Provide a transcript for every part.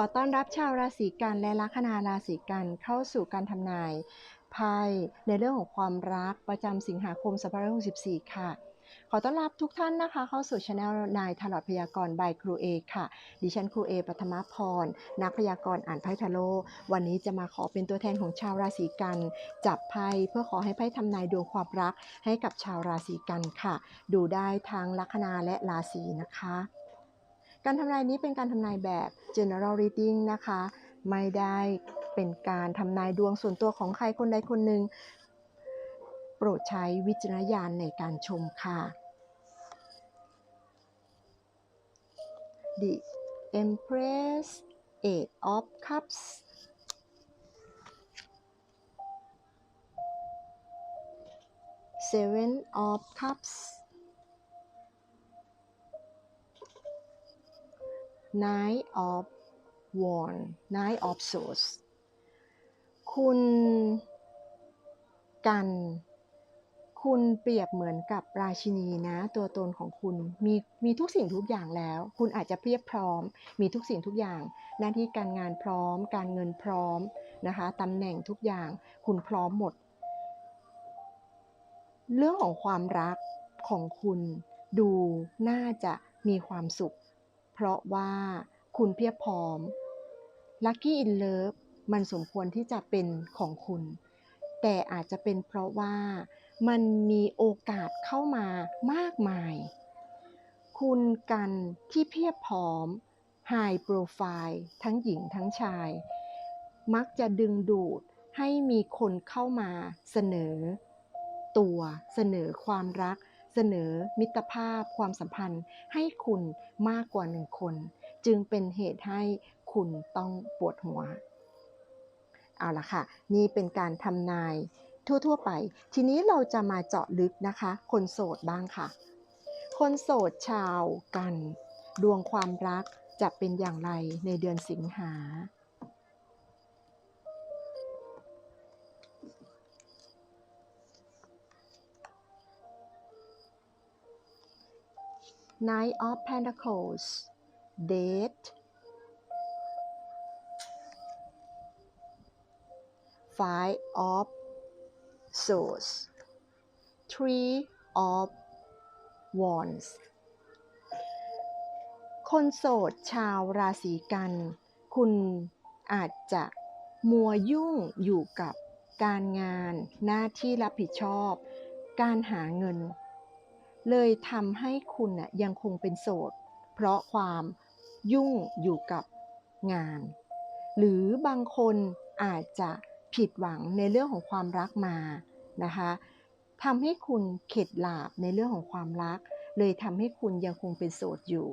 อต้อนรับชาวราศีกันและลัคนาราศีกันเข้าสู่การทำนายไพ่ในเรื่องของความรักประจำสิงหาคม2564 ค่ะ ขอต้อนรับทุกท่านนะคะ เข้าสู่ช anel นายถลอดพยากรณ์บายครูเอค่ะ ดิฉันครูเอปัทมพร นักพยากรณ์อ่านไพ่ทาโร่วันนี้จะมาขอเป็นตัวแทนของชาวราศีกัน จับไพ่เพื่อขอให้ไพ่ทำนายดวงความรักให้กับชาวราศีกันค่ะ ดูได้ทั้งลัคนาและราศีนะคะ การทำนายนี้เป็นการทำนายแบบ general reading นะคะ ไม่ได้เป็นการทำนายดวงส่วนตัวของใครคนใดคนหนึ่ง โปรดใช้วิจารณญาณในการชมค่ะ The Empress Eight of Cups Seven of Cups Nine of Wands Nine of Swords คุณกัน คุณเปรียบเหมือนกับราชินีนะ ตัวตนของคุณมีมีทุกสิ่งทุกอย่างแล้ว คุณอาจจะเพียบพร้อม มีทุกสิ่งทุกอย่าง หน้าที่การงานพร้อม การเงินพร้อมนะคะตำแหน่งทุกอย่าง คุณพร้อมหมด เรื่องของความรักของคุณดูน่าจะมีความสุข เพราะว่าคุณเพียบพร้อม Lucky in Love มันสมควรที่จะเป็นของคุณ แต่อาจจะเป็นเพราะว่ามันมีโอกาสเข้ามามากมาย คุณกันที่เพียบพร้อม High Profile ทั้งหญิงทั้งชาย มักจะดึงดูดให้มีคนเข้ามาเสนอ ตัวเสนอความรัก เสนอมิตรภาพความสัมพันธ์ให้คุณมากกว่าหนึ่งคน จึงเป็นเหตุให้คุณต้องปวดหัว เอาละค่ะ นี่เป็นการทำนายทั่ว ๆ ไป ทีนี้เราจะมาเจาะลึกนะคะ คนโสดบ้างค่ะ คนโสดชาวกัน ดวงความรักจะเป็นอย่างไรในเดือนสิงหา Knight of Pentacles Date Five of Swords Three of Wands คนโสดชาวราศีกัน คุณอาจจะมัวยุ่งอยู่กับการงานหน้าที่รับผิดชอบ การหาเงิน เลยทำให้คุณน่ะยังคงเป็นโสด เพราะความยุ่งอยู่กับงาน หรือบางคนอาจจะผิดหวังในเรื่องของความรักมานะคะทำให้คุณเข็ดหลาบในเรื่องของความรัก เลยทำให้คุณยังคงเป็นโสดอยู่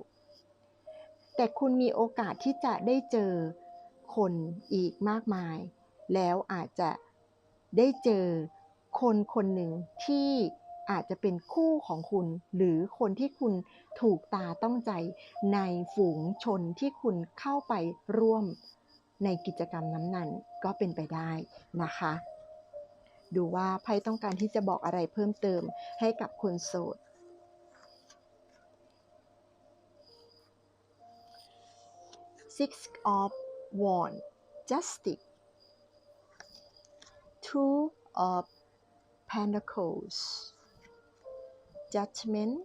แต่คุณมีโอกาสที่จะได้เจอคนอีกมากมาย แล้วอาจจะได้เจอคนคนหนึ่งที่ อาจจะเป็นคู่ของคุณ หรือคนที่คุณถูกตาต้องใจในฝูงชนที่คุณเข้าไปร่วมในกิจกรรมน้ำนั้นก็เป็นไปได้นะคะ ดูว่าไพ่ต้องการที่จะบอกอะไรเพิ่มเติมให้กับคนโสด Six of Wands Justice Two of Pentacles Judgment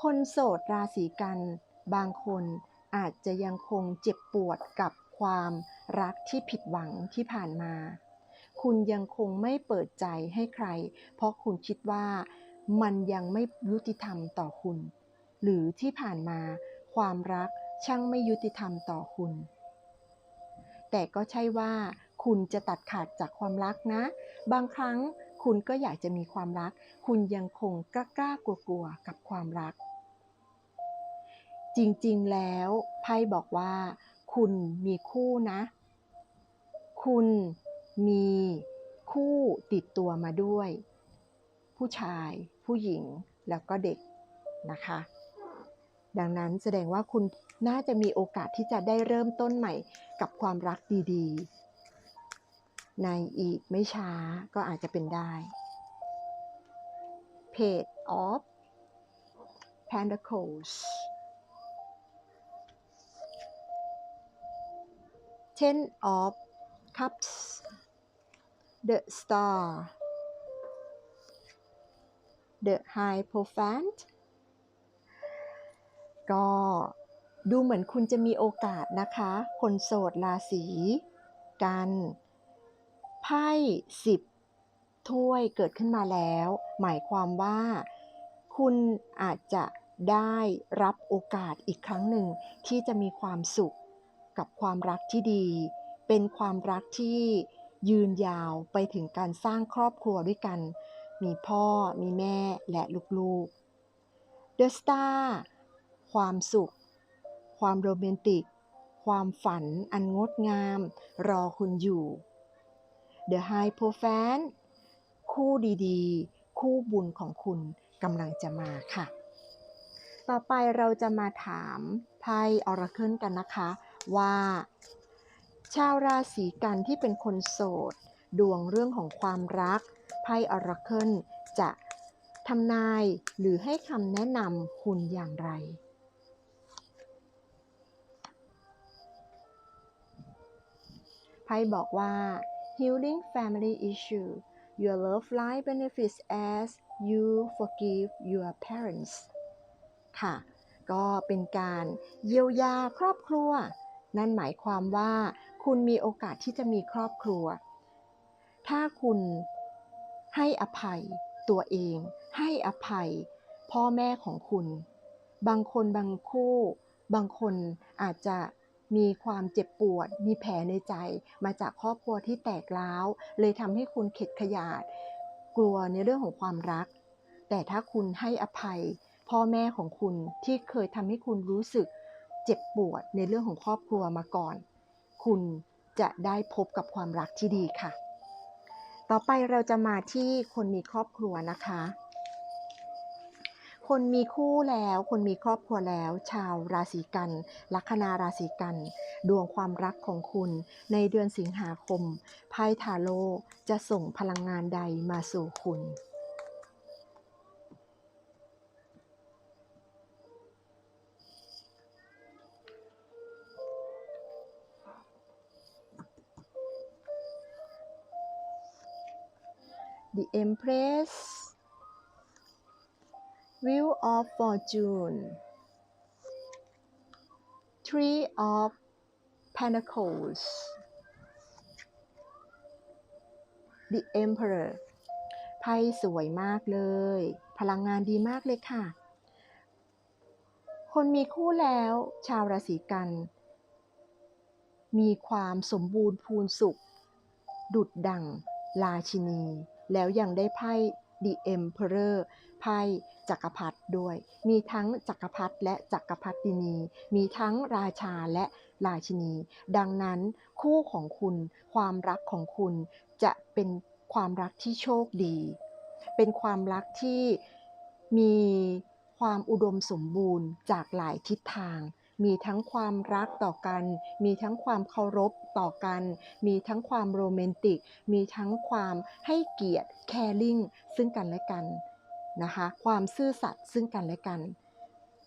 คนโสดราศีกันบางคนอาจจะยังคงเจ็บปวดกับความรักที่ผิดหวังที่ผ่านมา คุณยังคงไม่เปิดใจให้ใคร เพราะคุณคิดว่ามันยังไม่ยุติธรรมต่อคุณ หรือที่ผ่านมาความรักช่างไม่ยุติธรรมต่อคุณ แต่ก็ใช่ว่าคุณจะตัดขาดจากความรักนะ บางครั้ง คุณก็อยากจะมีความรัก คุณยังคงกล้ากล้ากลัวกับความรัก จริงๆแล้วไพ่บอกว่า คุณมีคู่นะ คุณมีคู่ติดตัวมาด้วย ผู้ชาย ผู้หญิงแล้วก็เด็กนะคะ ดังนั้นแสดงว่าคุณน่าจะมีโอกาสที่จะได้เริ่มต้นใหม่กับความรักดีๆ ในอีกไม่ช้าก็อาจจะเป็นได้ Page of Pentacles ten of cups the star the high profile ก็ดูเหมือนคุณจะมีโอกาสนะคะ คนโสดราศีกัน ไพ่สิบถ้วยเกิดขึ้นมาแล้ว หมายความว่า คุณอาจจะได้รับโอกาสอีกครั้งหนึ่งที่จะมีความสุขกับความรักที่ดี เป็นความรักที่ยืนยาวไปถึงการสร้างครอบครัวด้วยกัน มีพ่อ มีแม่ และลูกๆ The Star ความสุข ความโรแมนติก ความฝันอันงดงาม รอคุณอยู่ The High p r o f a n คู่ดีๆ คู่บุญของคุณกำลังจะมาค่ะ ต่อไปเราจะมาถามไพ่ออราเคิลกันนะคะว่า ชาวราศีกันที่เป็นคนโสด ดวงเรื่องของความรักไพ่ออราเคิลจะทำนายหรือให้คำแนะนำคุณอย่างไรไพ่บอกว่า healing family issue your love life benefits as you forgive your parents ค่ะ ก็เป็นการเยียวยาครอบครัว นั่นหมายความว่าคุณมีโอกาสที่จะมีครอบครัว ถ้าคุณให้อภัยตัวเอง ให้อภัยพ่อแม่ของคุณ บางคนบางคู่ บางคนอาจจะ มีความเจ็บปวด มีแผลในใจ มาจากครอบครัวที่แตกร้าว เลยทำให้คุณเข็ดขยาด กลัวในเรื่องของความรัก แต่ถ้าคุณให้อภัย พ่อแม่ของคุณที่เคยทำให้คุณรู้สึกเจ็บปวดในเรื่องของครอบครัวมาก่อน คุณจะได้พบกับความรักที่ดีค่ะ ต่อไปเราจะมาที่คนมีครอบครัวนะคะ คนมีคู่แล้ว คนมีครอบครัวแล้ว ชาวราศีกัน ลัคนาราศีกัน ดวงความรักของคุณ ในเดือนสิงหาคมไพ่ทาโร่จะส่งพลังงานใดมาสู่คุณ The Empress Wheel of Fortune Tree of Pentacles The Emperor ไพ่สวยมากเลย พลังงานดีมากเลยค่ะ คนมีคู่แล้ว ชาวราศีกัน มีความสมบูรณ์พูนสุข ดุดดัง ราชินี แล้วยังได้ไพ่ The Emperor ไพ่จักรพรรดิด้วย มีทั้งจักรพรรดิและจักรพรรดินี มีทั้งราชาและราชินี ดังนั้นคู่ของคุณ ความรักของคุณจะเป็นความรักที่โชคดี เป็นความรักที่มีความอุดมสมบูรณ์จากหลายทิศทาง มีทั้งความรักต่อกัน มีทั้งความเคารพต่อกัน มีทั้งความโรแมนติก มีทั้งความให้เกียรติ caring ซึ่งกันและกัน นะคะความซื่อสัตย์ซึ่งกันและกัน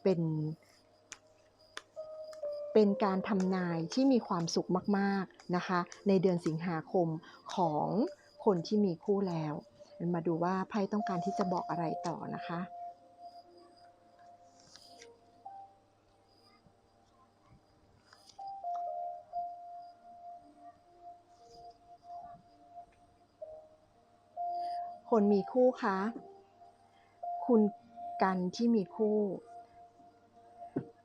เป็นเป็นการทำนายที่มีความสุขมากๆนะคะ ในเดือนสิงหาคมของคนที่มีคู่แล้ว มาดูว่าไพ่ต้องการที่จะบอกอะไรต่อนะคะ คนมีคู่คะ คุณกันที่มีคู่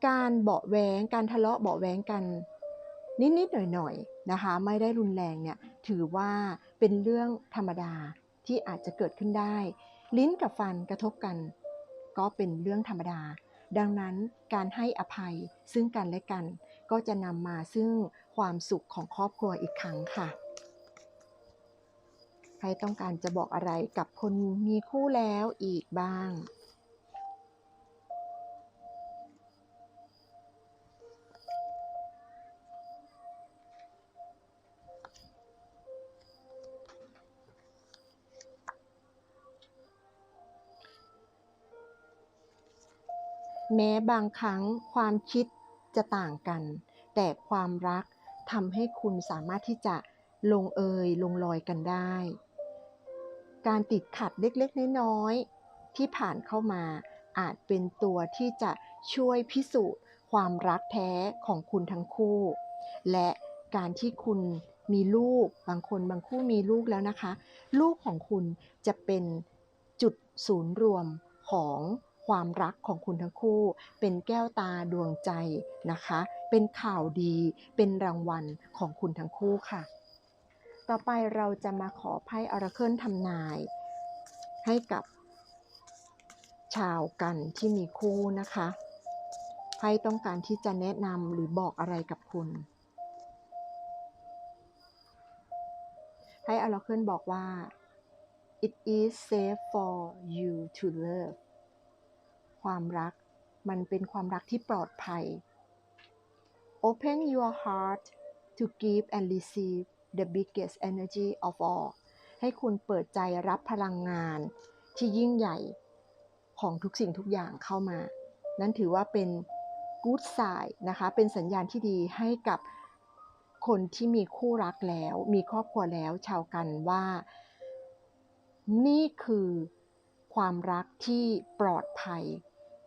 การเบาะแวงการทะเลาะเบาะแวงกัน นิด ๆ หน่อย ๆ นะคะ ไม่ได้รุนแรงเนี่ยถือว่าเป็นเรื่องธรรมดาที่อาจจะเกิดขึ้นได้ ลิ้นกับฟันกระทบกัน ก็เป็นเรื่องธรรมดา ดังนั้นการให้อภัยซึ่งกันและกัน ก็จะนำมาซึ่งความสุขของครอบครัวอีกครั้งค่ะ ใครต้องการจะบอกอะไรกับคนมีคู่แล้วอีกบ้าง แม้บางครั้งความคิดจะต่างกัน แต่ความรักทำให้คุณสามารถที่จะลงเอยลงรอยกันได้ การติดขัดเล็กๆ น้อยๆ ที่ผ่านเข้ามา อาจเป็นตัวที่จะช่วยพิสูจน์ความรักแท้ของคุณทั้งคู่ และการที่คุณมีลูกบางคนบางคู่มีลูกแล้วนะคะ ลูกของคุณจะเป็นจุดศูนย์รวมของความรักของคุณทั้งคู่ เป็นแก้วตาดวงใจนะคะ เป็นข่าวดี เป็นรางวัลของคุณทั้งคู่ค่ะ ต่อไปเราจะมาขอไพ่ออราเคิลทำนาย ให้กับ ชาวกันที่มีคู่นะคะไพ่ต้องการที่จะแนะนำหรือบอกอะไรกับคุณไพ่อราเคิลบอกว่า it is safe for you to love ความรักมันเป็นความรักที่ปลอดภัย open your heart to give and receive the biggest energy of all ให้คุณเปิดใจรับพลังงานที่ยิ่งใหญ่ของทุกสิ่งทุกอย่างเข้ามา นั่นถือว่าเป็น good sign นะคะ เป็นสัญญาณที่ดีให้กับคนที่มีคู่รักแล้ว มีครอบครัวแล้ว ชาวกันว่า นี่คือความรักที่ปลอดภัย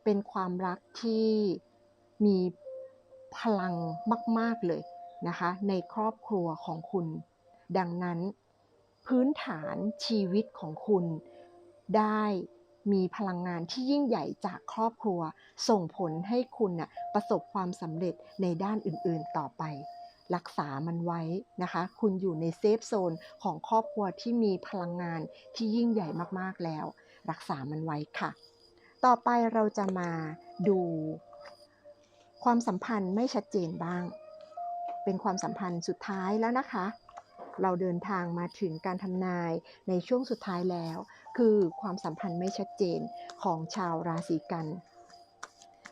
เป็นความรักที่มีพลังมาก ๆ เลย นะคะในครอบครัวของคุณ ดังนั้น พื้นฐานชีวิตของคุณได้มีพลังงานที่ยิ่งใหญ่จากครอบครัว ส่งผลให้คุณน่ะประสบความสำเร็จในด้านอื่นๆต่อไป รักษามันไว้นะคะ คุณอยู่ในเซฟโซนของครอบครัวที่มีพลังงานที่ยิ่งใหญ่มากๆแล้ว รักษามันไว้ค่ะ ต่อไปเราจะมาดู ความสัมพันธ์ไม่ชัดเจนบ้าง เป็นความสัมพันธ์สุดท้ายแล้วนะคะ เราเดินทางมาถึงการทำนายในช่วงสุดท้ายแล้ว คือความสัมพันธ์ไม่ชัดเจนของชาวราศีกัน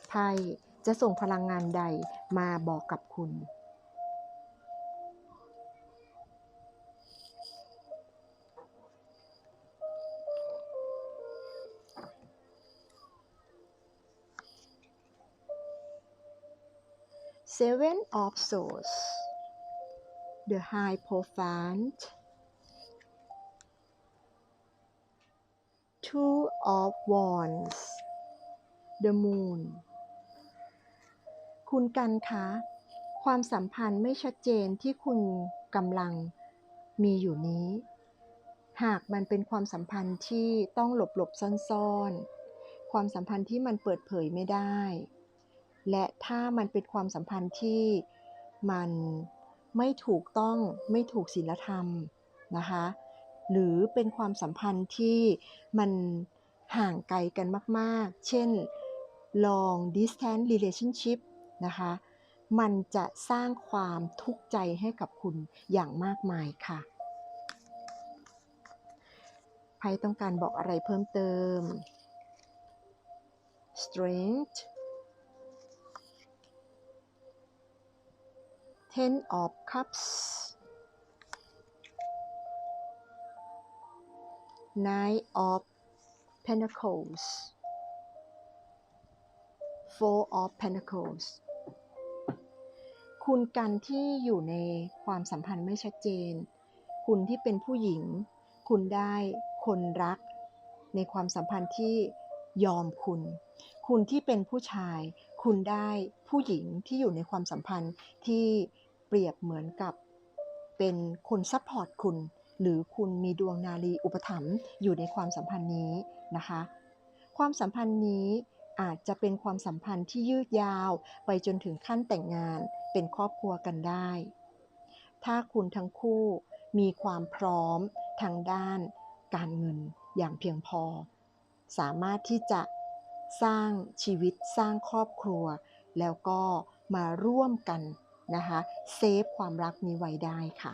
ไพ่จะส่งพลังงานใดมาบอกกับคุณ Seven of Swords the Hierophant Two of Wands the Moon คุณกันคะ ความสัมพันธ์ไม่ชัดเจนที่คุณกำลังมีอยู่นี้ หากมันเป็นความสัมพันธ์ที่ต้องหลบหลบซ่อนๆ ความสัมพันธ์ที่มันเปิดเผยไม่ได้ และถ้ามันเป็นความสัมพันธ์ที่มันไม่ถูกต้องไม่ถูกศีลธรรมนะคะหรือเป็นความสัมพันธ์ที่มันห่างไกลกันมาก ๆ เช่น long distance relationship นะคะ มันจะสร้างความทุกข์ใจให้กับคุณอย่างมากมายค่ะไพ่ต้องการบอกอะไรเพิ่มเติม strength ten of cups nine of pentacles four of pentacles คุณกันที่อยู่ในความสัมพันธ์ไม่ชัดเจน คุณที่เป็นผู้หญิง คุณได้คนรัก ในความสัมพันธ์ที่ยอมคุณ คุณที่เป็นผู้ชาย คุณได้ผู้หญิงที่อยู่ในความสัมพันธ์ที่ เปรียบเหมือนกับ เป็นคนซัพพอร์ตคุณ หรือคุณมีดวงนารีอุปถัมภ์อยู่ในความสัมพันธ์นี้นะคะ ความสัมพันธ์นี้อาจจะเป็นความสัมพันธ์ที่ยืดยาว ไปจนถึงขั้นแต่งงานเป็นครอบครัวกันได้ ถ้าคุณทั้งคู่มีความพร้อมทางด้าน การเงินอย่างเพียงพอ สามารถที่จะสร้างชีวิตสร้างครอบครัว แล้วก็มาร่วมกัน นะคะเซฟความรักนี้ไว้ได้ค่ะ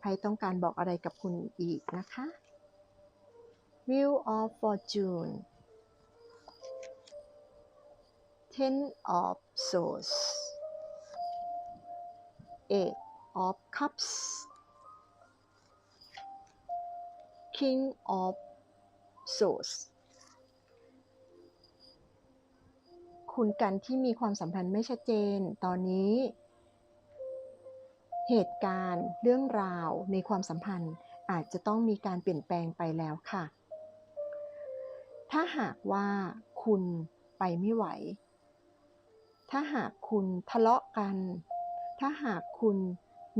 ใครต้องการบอกอะไรกับคุณอีกนะคะ Wheel of Fortune Ten of Swords Eight of Cups King of Swords คุณกันที่มีความสัมพันธ์ไม่ชัดเจน ตอนนี้ เหตุการณ์เรื่องราวในความสัมพันธ์อาจจะต้องมีการเปลี่ยนแปลงไปแล้วค่ะ ถ้าหากว่าคุณไปไม่ไหว ถ้าหากคุณทะเลาะกัน ถ้าหากคุณ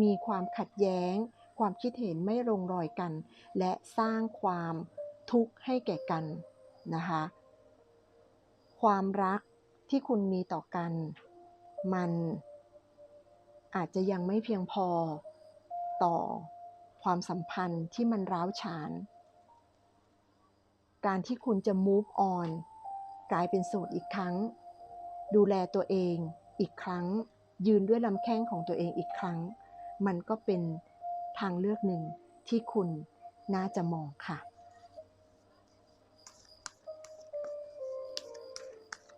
มีความขัดแย้ง ความคิดเห็นไม่ลงรอยกัน และสร้างความทุกข์ให้แก่กันนะคะ ความรัก ที่คุณมีต่อกัน มันอาจจะยังไม่เพียงพอต่อความสัมพันธ์ที่มันร้าวฉาน การที่คุณจะ move on กลายเป็นโสดอีกครั้ง ดูแลตัวเองอีกครั้ง ยืนด้วยลำแข้งของตัวเองอีกครั้ง มันก็เป็นทางเลือกหนึ่งที่คุณน่าจะมองค่ะ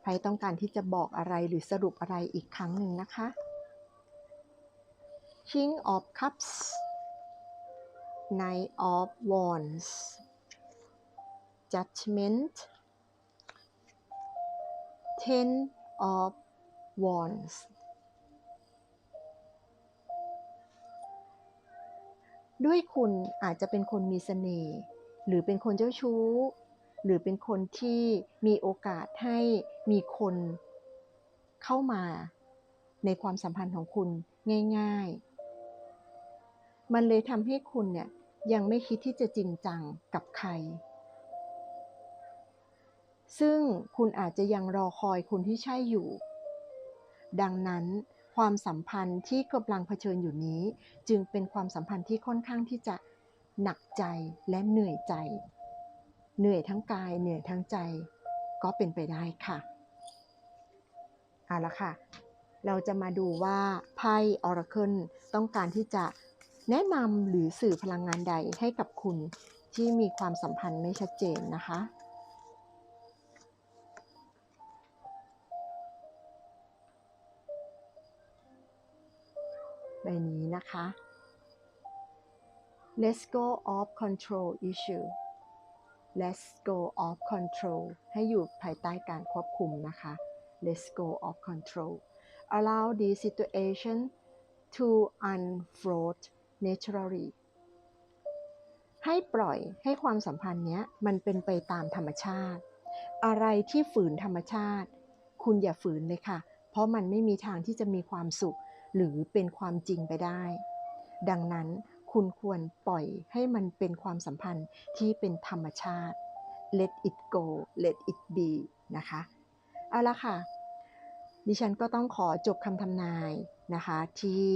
ใครต้องการที่จะบอกอะไรหรือสรุปอะไรอีกครั้งหนึ่งนะคะ King of Cups Knight of Wands Judgment Ten of Wands ด้วยคุณอาจจะเป็นคนมีเสน่ห์หรือเป็นคนเจ้าชู้ หรือเป็นคนที่มีโอกาสให้มีคนเข้ามาในความสัมพันธ์ของคุณง่าย ๆ มันเลยทำให้คุณเนี่ยยังไม่คิดที่จะจริงจังกับใคร ซึ่งคุณอาจจะยังรอคอยคุณที่ใช่อยู่ ดังนั้นความสัมพันธ์ที่กำลังเผชิญอยู่นี้ จึงเป็นความสัมพันธ์ที่ค่อนข้างที่จะหนักใจและเหนื่อยใจ เหนื่อยทั้งกายเหนื่อยทั้งใจก็เป็นไปได้ค่ะเอาละค่ะ เราจะมาดูว่าไพ่ Oracle ต้องการที่จะแนะนำหรือสื่อพลังงานใดให้กับคุณที่มีความสัมพันธ์ไม่ชัดเจนนะคะ ใบนี้นะคะ Let's go off control issue Let's go off control ให้อยู่ภายใต้การควบคุมนะคะ Let's go off control Allow the situation to unfold naturally ให้ปล่อยให้ความสัมพันธ์เนี้ยมันเป็นไปตามธรรมชาติ อะไรที่ฝืนธรรมชาติ คุณอย่าฝืนเลยค่ะ เพราะมันไม่มีทางที่จะมีความสุข หรือเป็นความจริงไปได้ ดังนั้น คุณควรปล่อยให้มันเป็นความสัมพันธ์ที่เป็นธรรมชาติ let it go let it be นะคะ เอาละค่ะ ดิฉันก็ต้องขอจบคำทำนายนะคะที่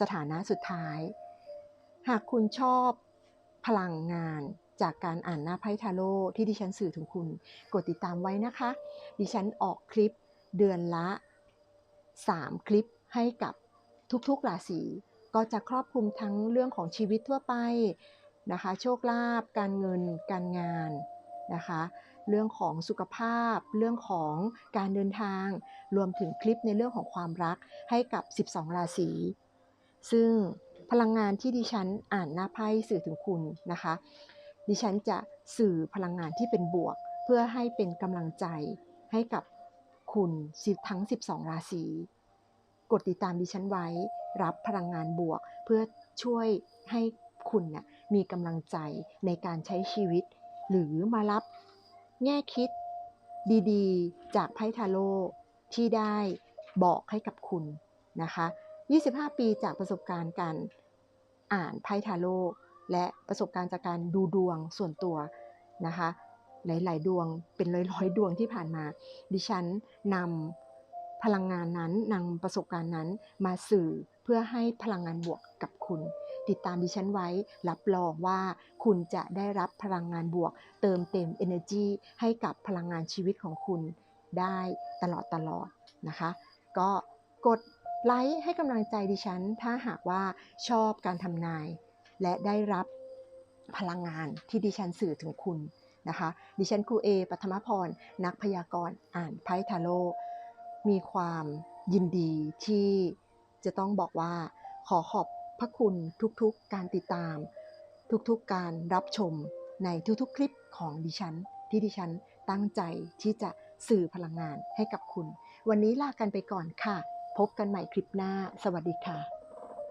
สถานะสุดท้าย หากคุณชอบพลังงานจากการอ่านหน้าไพ่ทาโร่ที่ดิฉันสื่อถึงคุณ กดติดตามไว้นะคะ ดิฉันออกคลิปเดือนละ 3 คลิปให้กับทุกๆราศี ก็จะครอบคลุมทั้งเรื่องของชีวิตทั่วไปนะคะ โชคลาภการเงิน การงานนะคะ เรื่องของสุขภาพ เรื่องของการเดินทาง รวมถึงคลิปในเรื่องของความรักให้กับ 12 ราศีซึ่งพลังงานที่ดิฉันอ่านหน้าไพ่สื่อถึงคุณนะคะ ดิฉันจะสื่อพลังงานที่เป็นบวก เพื่อให้เป็นกำลังใจให้กับคุณทั้ง 12 ราศี กดติดตามดิฉันไว้ รับพลังงานบวก เพื่อช่วยให้คุณนะมีกำลังใจในการใช้ชีวิต หรือมารับแง่คิดดีๆ จากไพ่ทาโร่ที่ได้บอกให้กับคุณนะคะ 25 ปีจากประสบการณ์การอ่านไพ่ทาโร่และประสบการณ์จากการดูดวงส่วนตัวนะคะ หลาย ๆ ดวงเป็นร้อยๆ ดวงที่ผ่านมา ดิฉันนำ พลังงานนั้นนำประสบการณ์นั้นมาสื่อเพื่อให้พลังงานบวกกับคุณ ติดตามดิฉันไว้รับรองว่าคุณจะได้รับพลังงานบวก เติมเต็ม energy ให้กับพลังงานชีวิตของคุณได้ตลอดตลอดนะคะ ก็กดไลค์ให้กำลังใจดิฉัน ถ้าหากว่าชอบการทำนาย และได้รับพลังงานที่ดิฉันสื่อถึงคุณนะคะ ดิฉันครูเอปัทมพร นักพยากรณ์อ่านไพ่ทาโร่ มีความยินดีที่จะต้องบอกว่าขอขอบพระคุณทุกๆการติดตาม ทุกๆการรับชมในทุกๆคลิปของดิฉัน ที่ดิฉันตั้งใจที่จะสื่อพลังงานให้กับคุณ วันนี้ลากันไปก่อนค่ะ พบกันใหม่คลิปหน้า สวัสดีค่ะ